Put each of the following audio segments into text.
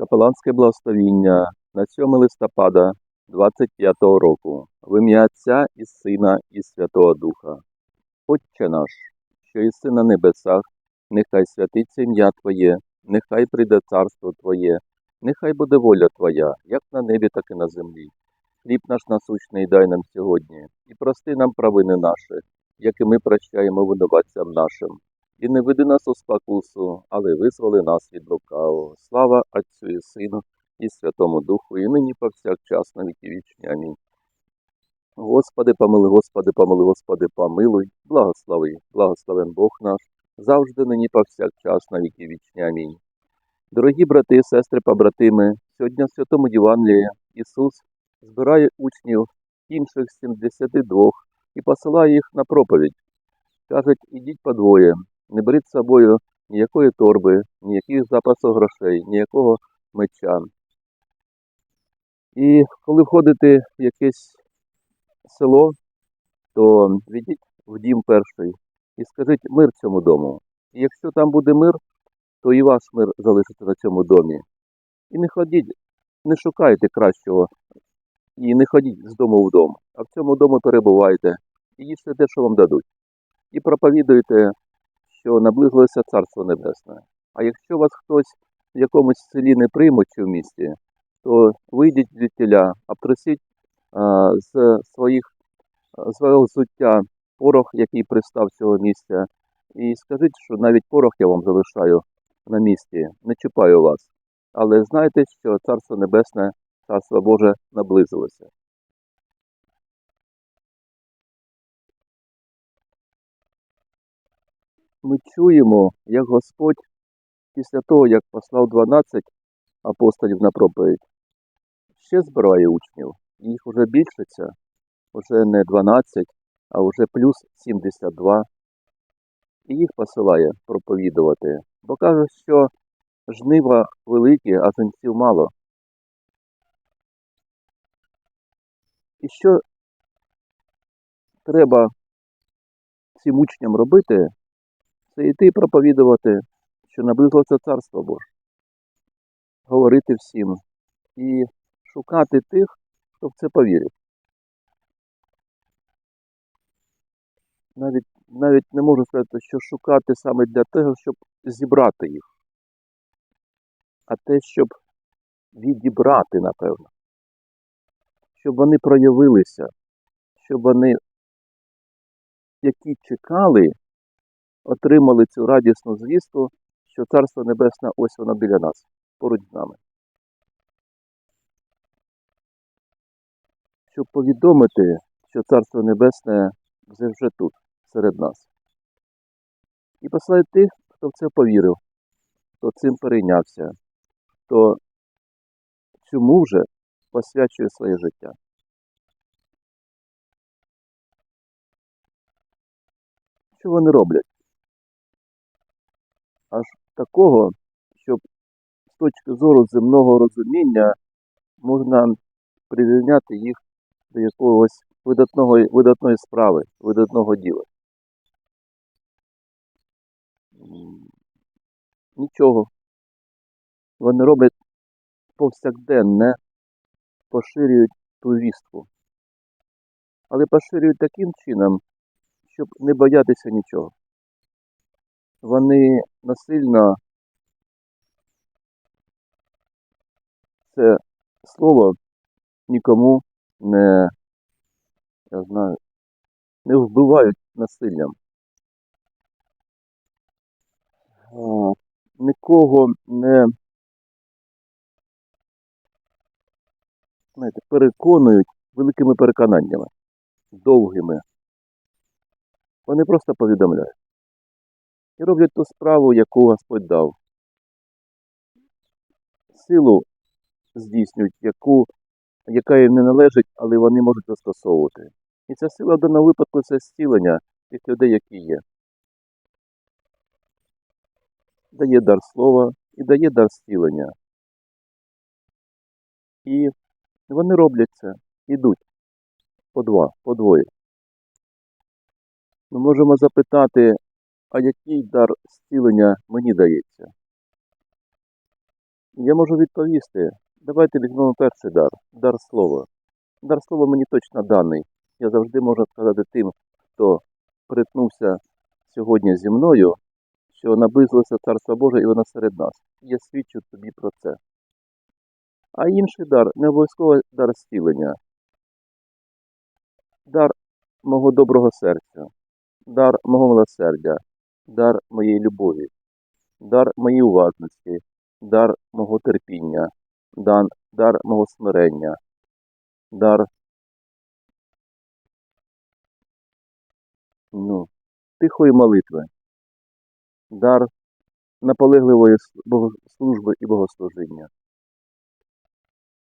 Капеланське благословіння на 7 листопада 25-го року в ім'я Отця і Сина і Святого Духа. Отче наш, що єси на небесах, нехай святиться ім'я Твоє, нехай прийде царство Твоє, нехай буде воля Твоя, як на небі, так і на землі. Хліб наш насущний дай нам сьогодні, і прости нам провини наші, як і ми прощаємо винуватцям нашим. І не веди нас у спокусу, але визволи нас від лукавого. Слава Отцю і Сину і Святому Духу, і нині повсякчас на віки вічні. Амінь. Господи, помилуй, Господи, помилуй, Господи, помилуй, благослови, благословен Бог наш, завжди нині повсякчас на віки вічні. Амінь. Дорогі брати, сестри, побратими, сьогодні в Святому Євангелії Ісус збирає учнів інших 72 і посилає їх на проповідь. Кажуть, ідіть по двоє, не беріть з собою ніякої торби, ніяких запасів грошей, ніякого меча. І коли входите в якесь село, то відіть в дім перший і скажіть мир цьому дому. І якщо там буде мир, то і ваш мир залишиться на цьому домі. І не ходіть, не шукайте кращого, і не ходіть з дому в дом, а в цьому дому перебувайте і їжте те, що вам дадуть. І проповідуйте, що наблизилося Царство Небесне. А якщо вас хтось в якомусь селі не приймуть чи в місті, то вийдіть звідтіля, обтрусіть з своїх свого взуття порох, який пристав цього місця, і скажіть, що навіть порох я вам залишаю на місці, не чіпаю вас. Але знайте, що Царство Небесне, Царство Боже наблизилося. Ми чуємо, як Господь після того, як послав 12 апостолів на проповідь, ще збирає учнів. Їх вже більшиться, вже не 12, а вже плюс 72. І їх посилає проповідувати, бо каже, що жнива великі, а жінців мало. І що треба цим учням робити, це йти проповідувати, що наблизилося Царство Боже, говорити всім і шукати тих, хто в це повірить. Навіть, навіть не можу сказати, що шукати саме для того, щоб зібрати їх, а те, щоб відібрати, напевно, щоб вони проявилися, щоб вони, які чекали, отримали цю радісну звістку, що Царство Небесне ось воно біля нас, поруч з нами. Щоб повідомити, що Царство Небесне вже вже тут, серед нас. І посилає тих, хто в це повірив, хто цим перейнявся, хто цьому вже посвячує своє життя. Що вони роблять? Аж такого, щоб з точки зору земного розуміння можна прирівняти їх до якогось видатного, видатної справи, видатного діла. Нічого. Вони роблять повсякденне, поширюють ту вістку. Але поширюють таким чином, щоб не боятися нічого. Вони насильно це слово нікому не, я знаю, не вбивають насиллям. Нікого не знаєте, переконують великими переконаннями, довгими. Вони просто повідомляють. І роблять ту справу, яку Господь дав. Силу здійснюють, яку, яка їм не належить, але вони можуть застосовувати. І ця сила в даному випадку це зцілення тих людей, які є. Дає дар слова і дає дар зцілення. І вони роблять це, ідуть по два, по двоє. Ми можемо запитати, а який дар зцілення мені дається? Я можу відповісти. Давайте візьмемо перший дар дар слова. Дар слова мені точно даний. Я завжди можу сказати тим, хто притнувся сьогодні зі мною, що наблизилося Царство Боже і воно серед нас. Я свідчу тобі про це. А інший дар не обов'язково дар зцілення. Дар мого доброго серця, дар мого милосердя, дар моєї любові, дар моєї уважності, дар мого терпіння, дар, дар мого смирення, дар ну, тихої молитви, дар наполегливої служби і богослужіння.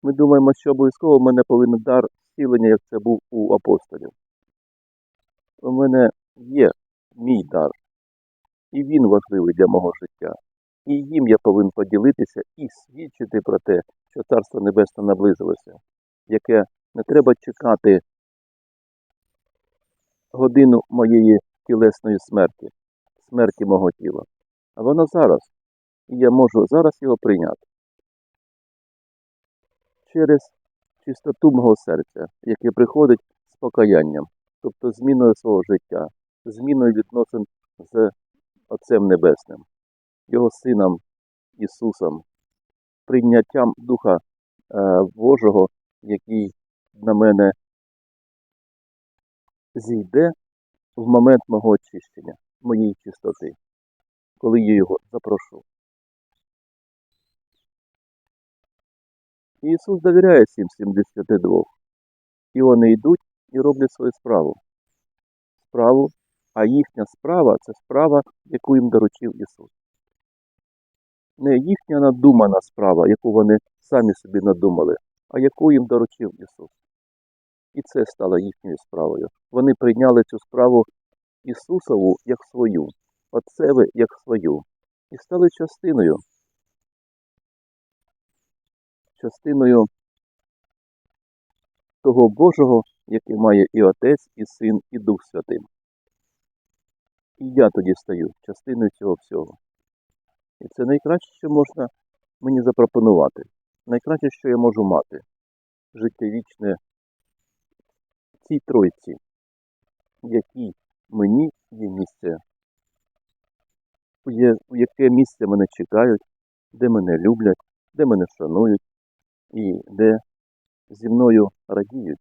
Ми думаємо, що обов'язково в мене повинен дар зцілення, як це був у апостолів. У мене є мій дар, і він важливий для мого життя. І їм я повинен поділитися і свідчити про те, що Царство Небесне наблизилося, яке не треба чекати годину моєї тілесної смерті, смерті мого тіла. А воно зараз, і я можу зараз його прийняти. Через чистоту мого серця, яке приходить з покаянням, тобто зміною свого життя, зміною відносин з Отцем Небесним, Його Сином Ісусом, прийняттям Духа е, Божого, який на мене зійде в момент мого очищення, моєї чистоти, коли я його запрошу. Ісус довіряє цим 72. І вони йдуть і роблять свою справу. Справу, а їхня справа це справа, яку їм доручив Ісус. Не їхня надумана справа, яку вони самі собі надумали, а яку їм доручив Ісус. І це стало їхньою справою. Вони прийняли цю справу Ісусову як свою, Отцеве як свою, і стали частиною, частиною того Божого, який має і Отець, і Син, і Дух Святим. І я тоді стаю частиною цього всього. І це найкраще, що можна мені запропонувати. Найкраще, що я можу мати. Життя вічне цій тройці, якій мені є місце, у яке місце мене чекають, де мене люблять, де мене шанують і де зі мною радіють.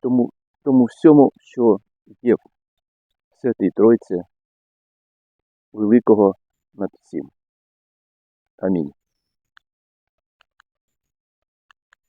Тому, тому всьому, що є в Святій Тройці, великого над всім. Амінь.